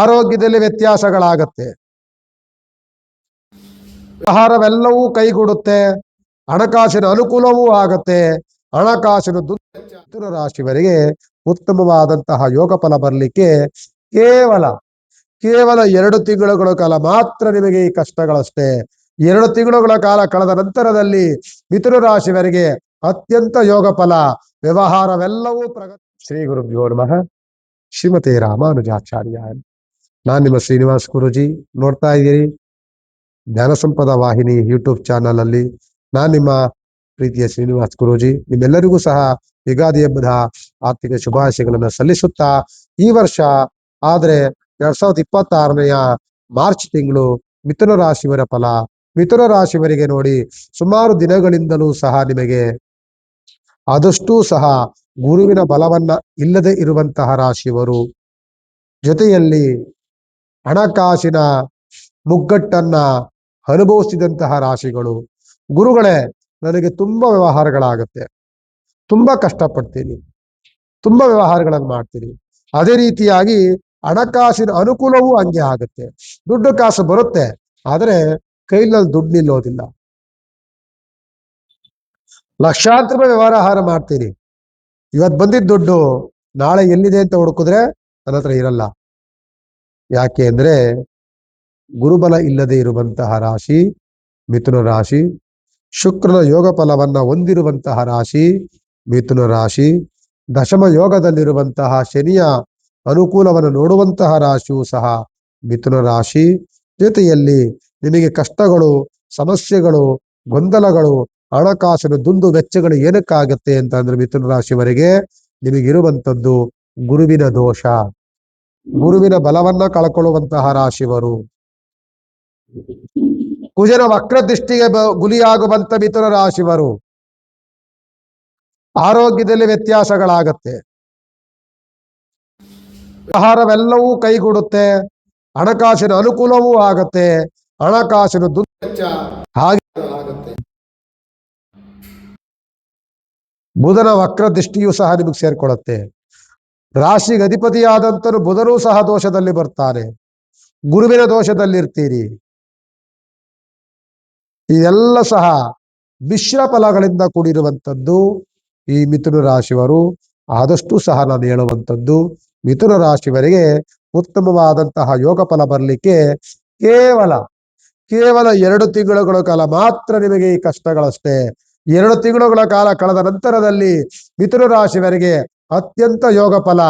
ಆರೋಗ್ಯದಲ್ಲಿ ವ್ಯತ್ಯಾಸಗಳಾಗತ್ತೆ. ಆಹಾರವೆಲ್ಲವೂ ಕೈಗೂಡುತ್ತೆ, ಹಣಕಾಸಿನ ಅನುಕೂಲವೂ ಆಗತ್ತೆ, ಹಣಕಾಸಿನ ದುರ ರಾಶಿವರಿಗೆ ಉತ್ತಮವಾದಂತಹ ಯೋಗ ಫಲ ಬರಲಿಕ್ಕೆ ಕೇವಲ ಕೇವಲ ಎರಡು ತಿಂಗಳುಗಳ ಕಾಲ ಮಾತ್ರ ನಿಮಗೆ ಈ ಕಷ್ಟಗಳಷ್ಟೇ. ಎರಡು ತಿಂಗಳುಗಳ ಕಾಲ ಕಳೆದ ನಂತರದಲ್ಲಿ ಮಿಥುನ ರಾಶಿವರಿಗೆ ಅತ್ಯಂತ ಯೋಗ ಫಲ, ವ್ಯವಹಾರವೆಲ್ಲವೂ ಪ್ರಗತಿ. ಶ್ರೀ ಗುರುಭ್ಯೋ ನಮಃ. ಶ್ರೀಮತಿ ರಾಮಾನುಜಾಚಾರ್ಯ. ನಾನ್ ನಿಮ್ಮ ಶ್ರೀನಿವಾಸ್ ಗುರುಜಿ ನೋಡ್ತಾ ಇದ್ದೀರಿ. ಜ್ಞಾನ ಸಂಪದ ವಾಹಿನಿ ಯೂಟ್ಯೂಬ್ ಚಾನಲ್ ಅಲ್ಲಿ ನಾನು ನಿಮ್ಮ ಪ್ರೀತಿಯ ಶ್ರೀನಿವಾಸ್ ಗುರುಜಿ. ನಿಮ್ಮೆಲ್ಲರಿಗೂ ಸಹ ಯುಗಾದಿ ಹಬ್ಬದ ಆರ್ಥಿಕ ಶುಭಾಶಯಗಳನ್ನು ಸಲ್ಲಿಸುತ್ತಾ ಈ ವರ್ಷ, ಆದ್ರೆ ಎರಡ್ ಸಾವಿರದ ಇಪ್ಪತ್ತಾರನೆಯ ಮಾರ್ಚ್ ತಿಂಗಳು ಮಿಥುನ ರಾಶಿಯವರ ಫಲ. ಮಿಥುನ ರಾಶಿಯವರಿಗೆ ನೋಡಿ ಸುಮಾರು ದಿನಗಳಿಂದಲೂ ಸಹ ನಿಮಗೆ ಆದಷ್ಟೂ ಸಹ ಗುರುವಿನ ಬಲವನ್ನ ಇಲ್ಲದೆ ಇರುವಂತಹ ರಾಶಿಯವರು. ಜೊತೆಯಲ್ಲಿ ಹಣಕಾಸಿನ ಮುಗ್ಗಟ್ಟನ್ನ ಅನುಭವಿಸಿದಂತಹ ರಾಶಿಗಳು. ಗುರುಗಳೇ, ನನಗೆ ತುಂಬಾ ವ್ಯವಹಾರಗಳಾಗತ್ತೆ. ತುಂಬಾ ಕಷ್ಟಪಡ್ತೀನಿ. ತುಂಬಾ ವ್ಯವಹಾರಗಳನ್ನು ಮಾಡ್ತೀನಿ. ಅದೇ ರೀತಿಯಾಗಿ ಹಣಕಾಸಿನ ಅನುಕೂಲವೂ ಹಂಗೆ ಆಗುತ್ತೆ. ದುಡ್ಡು ಕಾಸು ಬರುತ್ತೆ, ಆದ್ರೆ ಕೈನಲ್ಲಿ ದುಡ್ಡು ನಿಲ್ಲೋದಿಲ್ಲ. ಲಕ್ಷಾಂತರ ವ್ಯವಹಾರ ಮಾಡ್ತೀನಿ. ಇವತ್ತು ಬಂದಿದ್ದ ದುಡ್ಡು ನಾಳೆ ಎಲ್ಲಿದೆ ಅಂತ ಹುಡುಕಿದ್ರೆ ನನ್ನ ಹತ್ರ ಇರಲ್ಲ. ಯಾಕೆ ಅಂದ್ರೆ ಗುರುಬಲ ಇಲ್ಲದೆ ಇರುವಂತಹ ರಾಶಿ, ಮಿಥುನ ರಾಶಿ, ಶುಕ್ರನ ಯೋಗ ಫಲವನ್ನ ಹೊಂದಿರುವಂತಹ ರಾಶಿ, ಮಿಥುನ ರಾಶಿ, ದಶಮ ಯೋಗದಲ್ಲಿರುವಂತಹ ಶನಿಯ ಅನುಕೂಲವನ್ನು ನೋಡುವಂತಹ ರಾಶಿಯೂ ಸಹ ಮಿಥುನ ರಾಶಿ. ಜೊತೆಯಲ್ಲಿ ನಿಮಗೆ ಕಷ್ಟಗಳು, ಸಮಸ್ಯೆಗಳು, ಗೊಂದಲಗಳು, ಹಣಕಾಸಿನ ದುಂದು ವೆಚ್ಚಗಳು ಏನಕ್ಕಾಗತ್ತೆ ಅಂತ ಅಂದ್ರೆ ಮಿಥುನ ರಾಶಿವರೆಗೆ ನಿಮಗಿರುವಂತದ್ದು ಗುರುವಿನ ದೋಷ. ಗುರುವಿನ ಬಲವನ್ನ ಕಳ್ಕೊಳ್ಳುವಂತಹ ರಾಶಿವರು. ಕುಜನ ವಕ್ರ ದೃಷ್ಟಿಗೆ ಗುಲಿಯಾಗುವಂತ ಮಿಥುನ ರಾಶಿವರು. ಆರೋಗ್ಯದಲ್ಲಿ ವ್ಯತ್ಯಾಸಗಳಾಗತ್ತೆ. ಆಹಾರವೆಲ್ಲವೂ ಕೈಗೂಡುತ್ತೆ. ಹಣಕಾಸಿನ ಅನುಕೂಲವೂ ಆಗತ್ತೆ. ಹಣಕಾಸಿನ ಹಾಗೆ ಬುಧನ ವಕ್ರ ದೃಷ್ಟಿಯೂ ಸಹ ನಿಮಗೆ ಸೇರ್ಕೊಳ್ಳುತ್ತೆ ರಾಶಿಗೆ ಅಧಿಪತಿಯಾದಂತನು ಬುಧನೂ ಸಹ ದೋಷದಲ್ಲಿ ಬರ್ತಾರೆ. ಗುರುವಿನ ದೋಷದಲ್ಲಿರ್ತೀರಿ. ಇದೆಲ್ಲ ಸಹ ಮಿಶ್ರ ಫಲಗಳಿಂದ ಕೂಡಿರುವಂಥದ್ದು ಈ ಮಿಥುನ ರಾಶಿಯವರು. ಆದಷ್ಟು ಸಹ ನಾನು ಹೇಳುವಂಥದ್ದು ಮಿಥುನ ರಾಶಿಯವರಿಗೆ ಉತ್ತಮವಾದಂತಹ ಯೋಗ ಫಲ ಬರಲಿಕ್ಕೆ ಕೇವಲ ಕೇವಲ ಎರಡು ತಿಂಗಳುಗಳ ಕಾಲ ಮಾತ್ರ ನಿಮಗೆ ಈ ಕಷ್ಟಗಳಷ್ಟೇ. ಎರಡು ತಿಂಗಳುಗಳ ಕಾಲ ಕಳೆದ ನಂತರದಲ್ಲಿ ಮಿಥುನ ರಾಶಿಯವರಿಗೆ ಅತ್ಯಂತ ಯೋಗ ಫಲ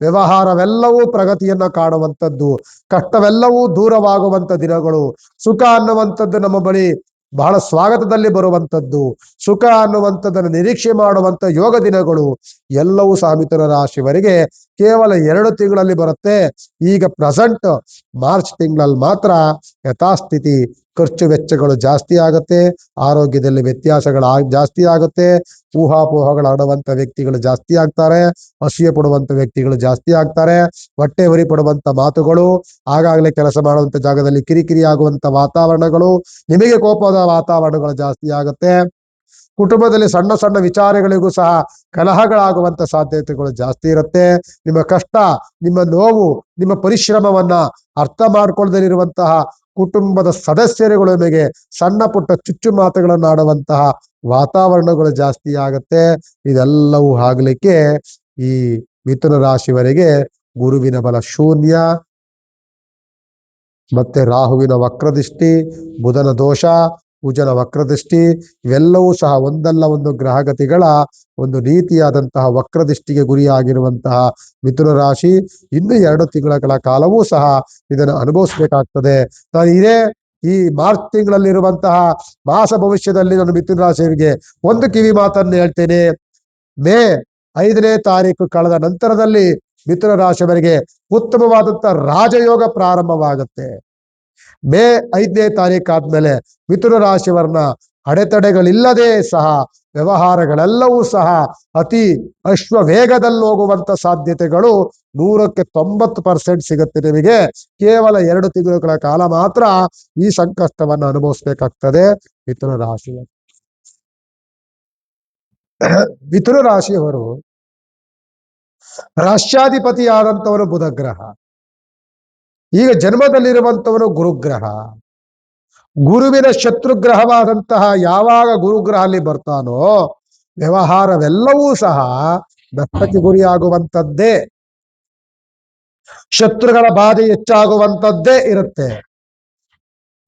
ವ್ಯವಹಾರವೆಲ್ಲವೂ ಪ್ರಗತಿಯನ್ನ ಕಾಣುವಂಥದ್ದು. ಕಷ್ಟವೆಲ್ಲವೂ ದೂರವಾಗುವಂತ ದಿನಗಳು. ಸುಖ ಅನ್ನುವಂಥದ್ದು ನಮ್ಮ ಬಳಿ ಬಹಳ ಸ್ವಾಗತದಲ್ಲಿ ಬರುವಂತದ್ದು ಸುಖ ಅನ್ನುವಂಥದ್ದನ್ನು ನಿರೀಕ್ಷೆ ಮಾಡುವಂತ ಯೋಗ ದಿನಗಳು ಎಲ್ಲವೂ ಸಹ ರಾಶಿವರಿಗೆ ಕೇವಲ ಎರಡು ತಿಂಗಳಲ್ಲಿ ಬರುತ್ತೆ. ಈಗ ಪ್ರೆಸೆಂಟ್ ಮಾರ್ಚ್ ತಿಂಗಳಲ್ಲಿ ಮಾತ್ರ ಯಥಾಸ್ಥಿತಿ ಖರ್ಚು ವೆಚ್ಚಗಳು ಜಾಸ್ತಿ ಆಗುತ್ತೆ, ಆರೋಗ್ಯದಲ್ಲಿ ವ್ಯತ್ಯಾಸಗಳು ಜಾಸ್ತಿ ಆಗುತ್ತೆ, ಊಹಾಪೋಹಗಳು ಆಡುವಂತ ವ್ಯಕ್ತಿಗಳು ಜಾಸ್ತಿ ಆಗ್ತಾರೆ ಅಸೂಯೆ ಪಡುವಂತ ವ್ಯಕ್ತಿಗಳು ಜಾಸ್ತಿ ಆಗ್ತಾರೆ, ಹೊಟ್ಟೆ ಉರಿ ಪಡುವಂತ ಮಾತುಗಳು, ಆಗಾಗಲೇ ಕೆಲಸ ಮಾಡುವಂತ ಜಾಗದಲ್ಲಿ ಕಿರಿಕಿರಿ ಆಗುವಂತ ವಾತಾವರಣಗಳು, ನಿಮಗೆ ಕೋಪದ ವಾತಾವರಣಗಳು ಜಾಸ್ತಿ ಆಗುತ್ತೆ. ಕುಟುಂಬದಲ್ಲಿ ಸಣ್ಣ ಸಣ್ಣ ವಿಚಾರಗಳಿಗೂ ಸಹ ಕಲಹಗಳಾಗುವಂತ ಸಾಧ್ಯತೆಗಳು ಜಾಸ್ತಿ ಇರುತ್ತೆ. ನಿಮ್ಮ ಕಷ್ಟ, ನಿಮ್ಮ ನೋವು, ನಿಮ್ಮ ಪರಿಶ್ರಮವನ್ನ ಅರ್ಥ ಮಾಡ್ಕೊಳ್ಳದಿರುವಂತಹ ಕುಟುಂಬದ ಸದಸ್ಯರುಗಳ ನಿಮಗೆ ಸಣ್ಣ ಪುಟ್ಟ ಚುಚ್ಚು ಮಾತುಗಳನ್ನು ಆಡುವಂತಹ ವಾತಾವರಣಗಳು ಜಾಸ್ತಿ ಆಗತ್ತೆ. ಇದೆಲ್ಲವೂ ಆಗ್ಲಿಕ್ಕೆ ಈ ಮಿಥುನ ರಾಶಿವರೆಗೆ ಗುರುವಿನ ಬಲ ಶೂನ್ಯ, ಮತ್ತೆ ರಾಹುವಿನ ವಕ್ರದೃಷ್ಟಿ, ಬುಧನ ದೋಷ ಕುಜನ ವಕ್ರದೃಷ್ಟಿ, ಇವೆಲ್ಲವೂ ಸಹ ಒಂದಲ್ಲ ಒಂದು ಗ್ರಹಗತಿಗಳ ಒಂದು ರೀತಿಯಾದಂತಹ ವಕ್ರದೃಷ್ಟಿಗೆ ಗುರಿಯಾಗಿರುವಂತಹ ಮಿಥುನ ರಾಶಿ. ಇನ್ನು ಎರಡು ತಿಂಗಳ ಕಾಲವೂ ಸಹ ಇದನ್ನು ಅನುಭವಿಸಬೇಕಾಗ್ತದೆ. ನಾನು ಇದೇ ಈ ಮಾರ್ಚ್ ತಿಂಗಳಲ್ಲಿರುವಂತಹ ಮಾಸ ಭವಿಷ್ಯದಲ್ಲಿ ನಾನು ಮಿಥುನ ರಾಶಿಯವರಿಗೆ ಒಂದು ಕಿವಿ ಮಾತನ್ನು ಹೇಳ್ತೇನೆ. ಮೇ ಐದನೇ ತಾರೀಕು ಕಳೆದ ನಂತರದಲ್ಲಿ ಮಿಥುನ ರಾಶಿಯವರಿಗೆ ಉತ್ತಮವಾದಂತಹ ರಾಜಯೋಗ ಪ್ರಾರಂಭವಾಗುತ್ತೆ. ಮೇ ಐದನೇ ತಾರೀಕು ಆದ್ಮೇಲೆ ಮಿಥುನ ರಾಶಿಯವರನ್ನ ಅಡೆತಡೆಗಳಿಲ್ಲದೆ ಸಹ, ವ್ಯವಹಾರಗಳೆಲ್ಲವೂ ಸಹ ಅತಿ ಅಶ್ವ ವೇಗದಲ್ಲಿ ಹೋಗುವಂತ ಸಾಧ್ಯತೆಗಳು ನೂರಕ್ಕೆ ತೊಂಬತ್ತು ಪರ್ಸೆಂಟ್ ಸಿಗುತ್ತೆ ನಿಮಗೆ. ಕೇವಲ ಎರಡು ತಿಂಗಳುಗಳ ಕಾಲ ಮಾತ್ರ ಈ ಸಂಕಷ್ಟವನ್ನು ಅನುಭವಿಸ್ಬೇಕಾಗ್ತದೆ ಮಿಥುನ ರಾಶಿಯವರು. ಮಿಥುನ ರಾಶಿಯವರು ರಾಷ್ಟ್ರಾಧಿಪತಿಯಾದಂಥವರು ಬುಧ ಗ್ರಹ. ಈಗ ಜನ್ಮದಲ್ಲಿರುವಂತವನು ಗುರುಗ್ರಹ. ಗುರುವಿನ ಶತ್ರುಗ್ರಹವಾದಂತಹ ಯಾವಾಗ ಗುರುಗ್ರಹ ಅಲ್ಲಿ ಬರ್ತಾನೋ ವ್ಯವಹಾರವೆಲ್ಲವೂ ಸಹ ನಷ್ಟಕ್ಕೆ ಗುರಿಯಾಗುವಂತದ್ದೇ ಶತ್ರುಗಳ ಬಾಧೆ ಹೆಚ್ಚಾಗುವಂಥದ್ದೇ ಇರುತ್ತೆ.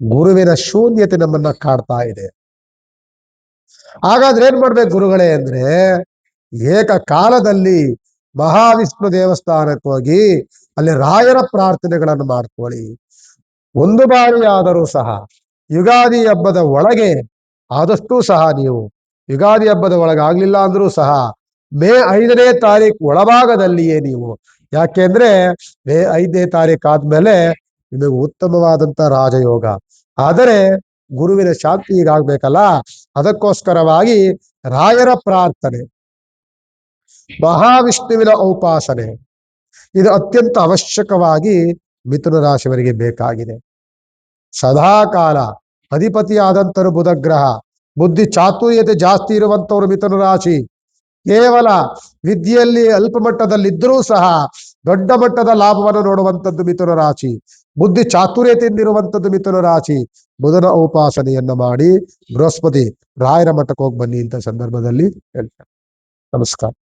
ಗುರುವಿನ ಶೂನ್ಯತೆ ನಮ್ಮನ್ನ ಕಾಡ್ತಾ ಇದೆ. ಹಾಗಾದ್ರೆ ಏನ್ ಮಾಡ್ಬೇಕು ಗುರುಗಳೇ ಅಂದ್ರೆ ಏಕಕಾಲದಲ್ಲಿ ಮಹಾವಿಷ್ಣು ದೇವಸ್ಥಾನಕ್ಕೆ ಹೋಗಿ ಅಲ್ಲಿ ರಾಯರ ಪ್ರಾರ್ಥನೆಗಳನ್ನು ಮಾಡ್ಕೊಳ್ಳಿ. ಒಂದು ಬಾರಿ ಆದರೂ ಸಹ ಯುಗಾದಿ ಹಬ್ಬದ ಒಳಗೆ ಆದಷ್ಟು ಸಹ ನೀವು ಯುಗಾದಿ ಹಬ್ಬದ ಒಳಗೆ ಆಗ್ಲಿಲ್ಲ ಅಂದ್ರೂ ಸಹ ಮೇ ಐದನೇ ತಾರೀಕು ಒಳಭಾಗದಲ್ಲಿಯೇ ನೀವು. ಯಾಕೆಂದ್ರೆ ಮೇ ಐದನೇ ತಾರೀಕು ಆದ್ಮೇಲೆ ನಿಮಗೆ ಉತ್ತಮವಾದಂತ ರಾಜಯೋಗ. ಆದರೆ ಗುರುವಿನ ಶಾಂತಿ ಈಗಾಗ್ಬೇಕಲ್ಲ, ಅದಕ್ಕೋಸ್ಕರವಾಗಿ ರಾಯರ ಪ್ರಾರ್ಥನೆ, ಮಹಾವಿಷ್ಣುವಿನ ಉಪಾಸನೆ ಇದು ಅತ್ಯಂತ ಅವಶ್ಯಕವಾಗಿ ಮಿಥುನ ರಾಶಿಯವರಿಗೆ ಬೇಕಾಗಿದೆ. ಸದಾಕಾಲ ಅಧಿಪತಿಯಾದಂಥರು ಬುಧಗ್ರಹ ಬುಧ ಗ್ರಹ ಬುದ್ಧಿ ಚಾತುರ್ಯತೆ ಜಾಸ್ತಿ ಇರುವಂತವರು ಮಿಥುನ ರಾಶಿ. ಕೇವಲ ವಿದ್ಯೆಯಲ್ಲಿ ಅಲ್ಪ ಮಟ್ಟದಲ್ಲಿದ್ದರೂ ಸಹ ದೊಡ್ಡ ಮಟ್ಟದ ಲಾಭವನ್ನು ನೋಡುವಂಥದ್ದು ಮಿಥುನ ರಾಶಿ. ಬುದ್ಧಿ ಚಾತುರ್ಯತೆಯಿಂದಿರುವಂಥದ್ದು ಮಿಥುನ ರಾಶಿ. ಬುಧನ ಉಪಾಸನೆಯನ್ನ ಮಾಡಿ ಬೃಹಸ್ಪತಿ ರಾಯರ ಮಠಕ್ಕೆ ಹೋಗಿ ಬನ್ನಿ ಇಂಥ ಸಂದರ್ಭದಲ್ಲಿ ಹೇಳ್ತಾರೆ ನಮಸ್ಕಾರ.